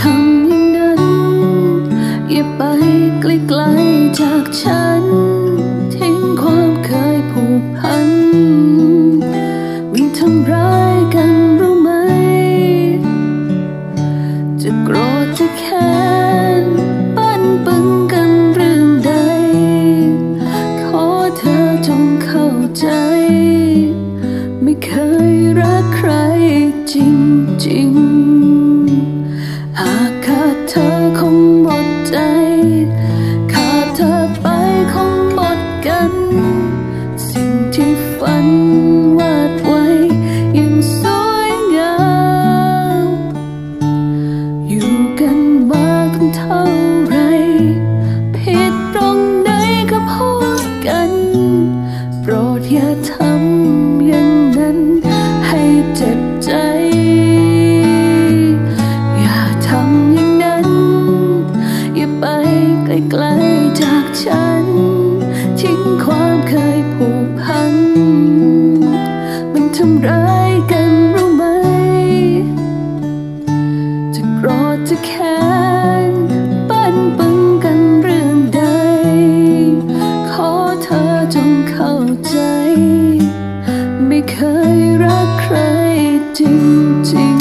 ทำอย่างนั้นอย่าไปไกลๆจากฉัน ทิ้งความเคยผูกพันมันทำร้ายกันรู้ไหม จะโกรธจะแค้นปั้นปึงกันเรื่องใด ขอเธอจงเข้าใจ ไม่เคยรักใครจริงๆ โปรดอย่าทำอย่างนั้นให้เจ็บใจ อย่าทำอย่างนั้น อย่าไปไกลๆจากฉัน ทิ้งความเคยผูกพัน มันทำร้ายกันรู้ไหม จะโกรธจะแค้นปั้นปึ เคยรักใครจริง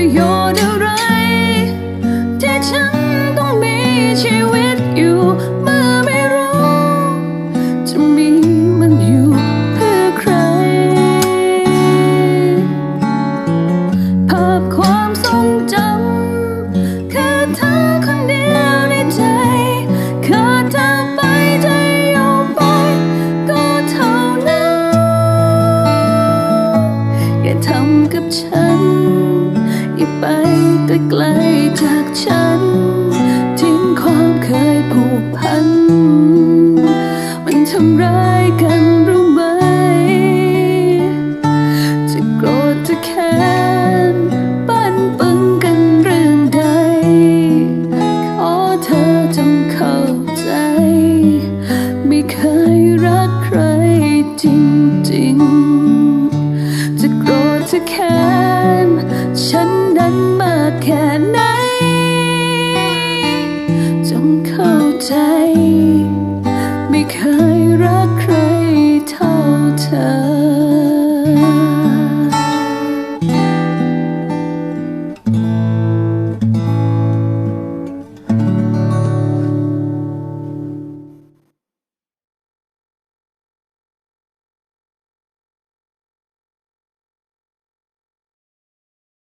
ประโยชน์อะไร ที่ฉันต้องมีชีวิตอยู่เมื่อไม่รู้ จะมีมันอยู่เพื่อใคร ภาพความทรงจำคือเธอคนเดียวในใจขาดเธอไปใจยอมไปก็เท่านั้นอย่าทำกับฉัน ไปไกลๆจากฉัน ทิ้งความเคยผูกพัน มันทำร้ายกันรู้ไหม จะโกรธจะแค้นปั้นปึงกันเรื่องใด ขอเธอจงเข้าใจ ไม่เคยรักใครจริงๆ จะโกรธจะแค้นฉัน นั้นมากแค่ไหน จงเข้าใจ ไม่เคย